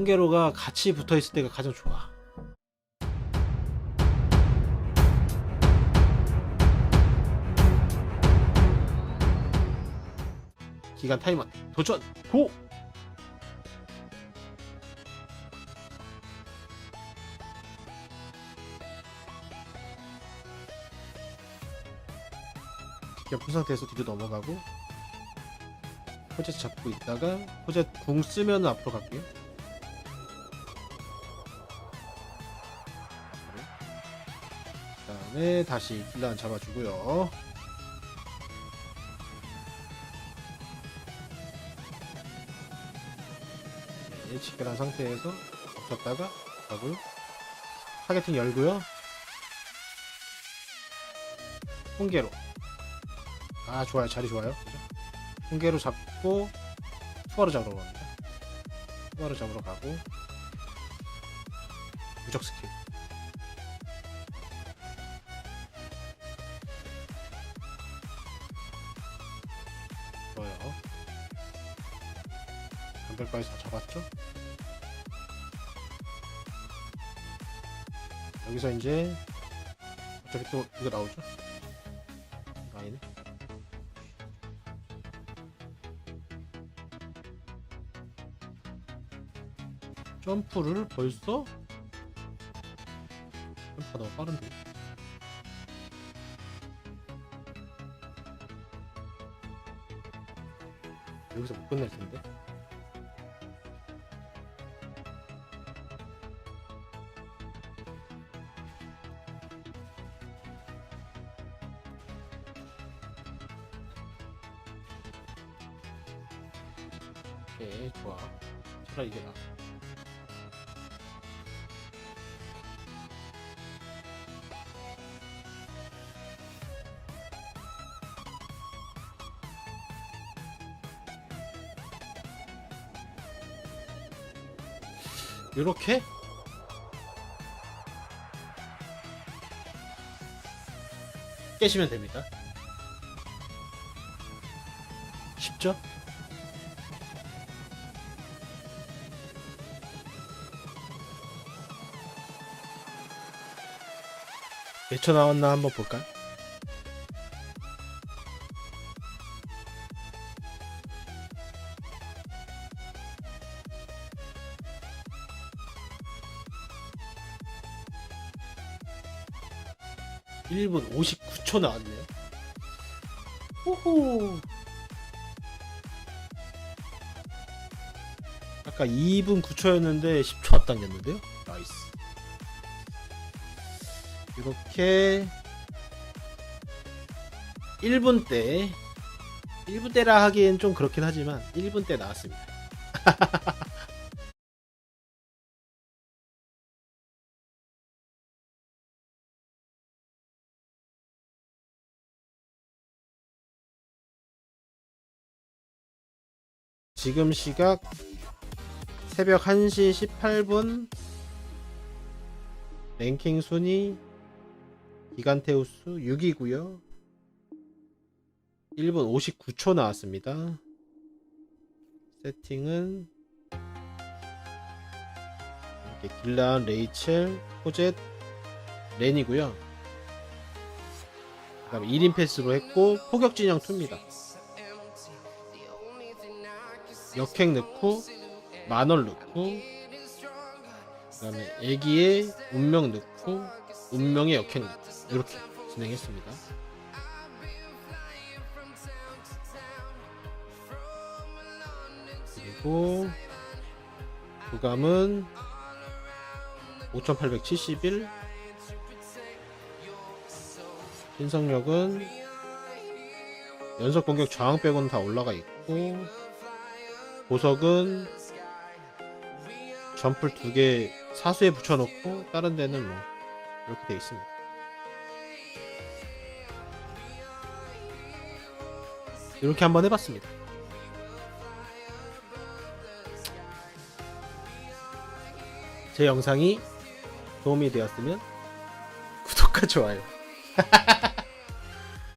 홍게로가 같이 붙어 있을 때가 가장 좋아. 기간 타이머 도전 고! 옆은 상태에서 뒤로 넘어가고 포제 잡고 있다가 포제 궁 쓰면 앞으로 갈게요. 다음에 다시 길란 잡아주고요. 네, 직결한 상태에서 덮쳤다가 가고요. 타겟팅 열고요. 홍게로. 아 좋아요, 자리 좋아요. 그죠? 홍게로 잡고 투하로 잡으러 갑니다. 투하로 잡으러 가고 무적 스킬. 좋아요. 간별까지 다 잡았죠? 여기서 이제 어차피 또 이거 나오죠? 아니네. 점프를 벌써? 점프가 너무 빠른데. 여기서 못 끝낼 텐데. 오케이, 좋아. 차라리 이게 나. 요렇게 깨시면 됩니다. 쉽죠? 몇초 나왔나 한번 볼까? 일분 59초 나왔네요. 호호. 아까 2분 9초였는데 10초 앞당겼는데요. 나이스. 이렇게 1분 때 1분 때라 하기엔 좀 그렇긴 하지만 1분 때 나왔습니다. 지금 시각 새벽 1시 18분. 랭킹 순위 기간테우스 6위고요. 1분 59초 나왔습니다. 세팅은 이렇게 길란, 레이첼, 호젯, 렌이고요. 그 다음에 1인 패스로 했고 포격 진영 2입니다 역행 넣고 만원 넣고 그 다음에 애기의 운명 넣고 운명의 역행 넣고 이렇게 진행했습니다. 그리고 부감은 5871 신성력은 연속 공격 저항 빼고는 다 올라가 있고 보석은 점플 두 개 사수에 붙여놓고 다른 데는 뭐 이렇게 돼 있습니다. 이렇게 한번 해봤습니다. 제 영상이 도움이 되었으면 구독과 좋아요